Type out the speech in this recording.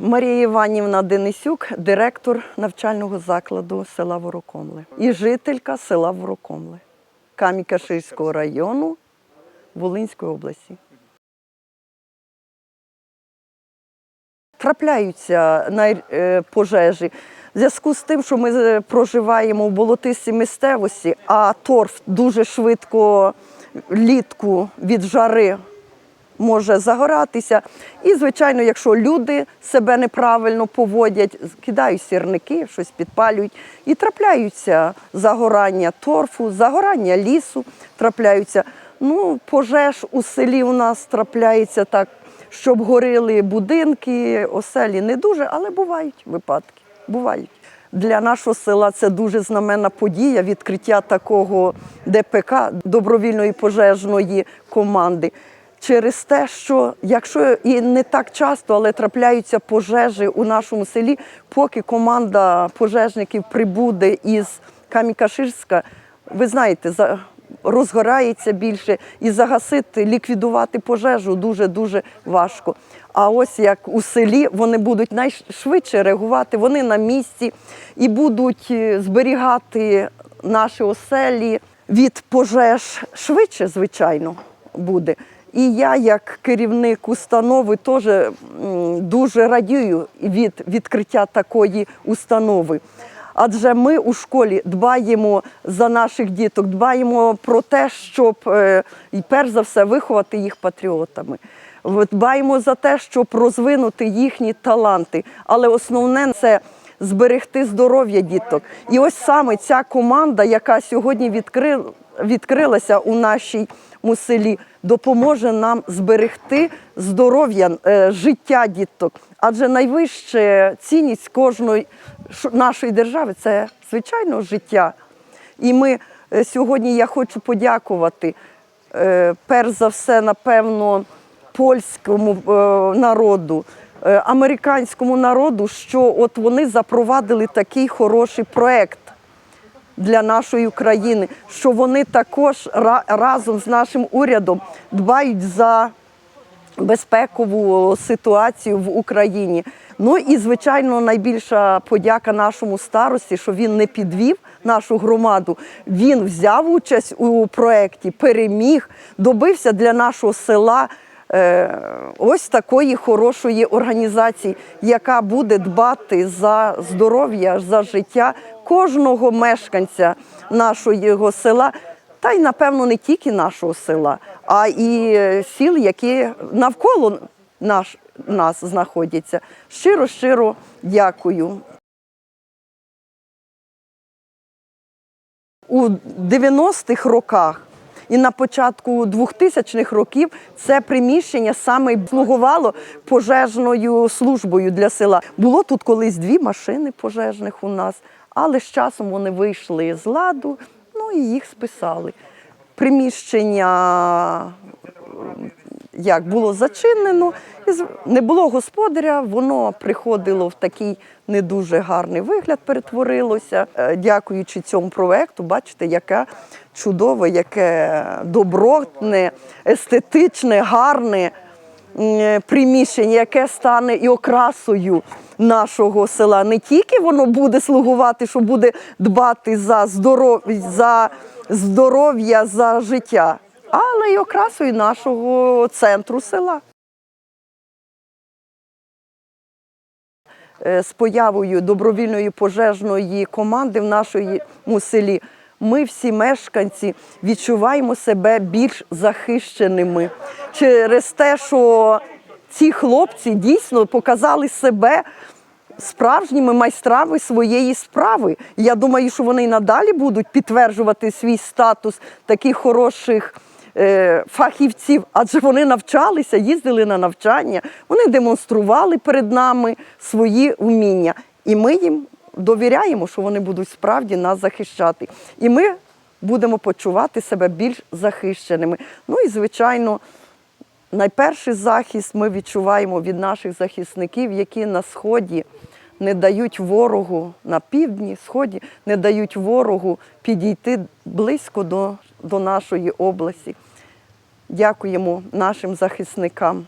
Марія Іванівна Денисюк, директор навчального закладу села Ворокомли і жителька села Ворокомли Камінь-Каширського району Волинської області. Трапляються най- е, пожежі в зв'язку з тим, що ми е, проживаємо в болотистій місцевості, а торф дуже швидко літку від жари може загоратися. І, звичайно, якщо люди себе неправильно поводять, кидають сірники, щось підпалюють, і трапляються загорання торфу, загорання лісу, трапляються. Ну, пожеж у селі у нас трапляється так, щоб горіли будинки, оселі не дуже, але бувають випадки. Бувають. Для нашого села це дуже знаменна подія відкриття такого ДПК добровільної пожежної команди. Через те, що якщо і не так часто, але трапляються пожежі у нашому селі, поки команда пожежників прибуде із Камінь-Каширська, ви знаєте, за- розгорається більше і загасити, ліквідувати пожежу дуже-дуже важко. А ось як у селі вони будуть найшвидше реагувати, вони на місці і будуть е, зберігати наші оселі від пожеж швидше, звичайно, буде. І я, як керівник установи, теж дуже радію від відкриття такої установи. Адже ми у школі дбаємо за наших діток, дбаємо про те, щоб е, перш за все виховати їх патріотами. Дбаємо за те, щоб розвинути їхні таланти. Але основне це зберегти здоров'я діток. І ось саме ця команда, яка сьогодні відкрилася у нашій селі, допоможе нам зберегти здоров'я, е, життя діток. Адже найвища цінність кожної нашої держави це звичайно життя. І ми е, сьогодні я хочу подякувати е, перш за все, напевно, польському народу, американському народу, що от вони запровадили такий хороший проект для нашої країни, що вони також разом з нашим урядом дбають за безпекову ситуацію в Україні. Ну і звичайно, найбільша подяка нашому старості, що він не підвів нашу громаду. Він взяв участь у проєкті, переміг, добився для нашого села. Е, Ось такої хорошої організації, яка буде дбати за здоров'я, за життя кожного мешканця нашого села, та й напевно не тільки нашого села, а і сіл, які навколо наш, нас знаходяться. Щиро, щиро дякую. У 90-х роках і на початку 2000-х років це приміщення саме слугувало пожежною службою для села. Було тут колись дві машини пожежних у нас, але з часом вони вийшли з ладу, ну і їх списали. Приміщення як було зачинено, і не було господаря, воно приходило в такий не дуже гарний вигляд, перетворилося. Е, Дякуючи цьому проекту, бачите, яке чудове, яке добротне, естетичне, гарне приміщення, яке стане і окрасою нашого села. Не тільки воно буде слугувати, що буде дбати за здоров'я, за здоров'я, за життя, але й окрасою нашого центру села. Е, З появою добровільної пожежної команди в нашому селі ми всі мешканці відчуваємо себе більш захищеними через те, що ці хлопці дійсно показали себе справжніми майстрами своєї справи. Я думаю, що вони й надалі будуть підтверджувати свій статус таких хороших фахівців, адже вони навчалися, їздили на навчання, вони демонстрували перед нами свої вміння. І ми їм довіряємо, що вони будуть справді нас захищати. І ми будемо почувати себе більш захищеними. Ну і звичайно. Найперший захист ми відчуваємо від наших захисників, які на сході не дають ворогу на півдні, сході, не дають ворогу підійти близько до, до нашої області. Дякуємо нашим захисникам.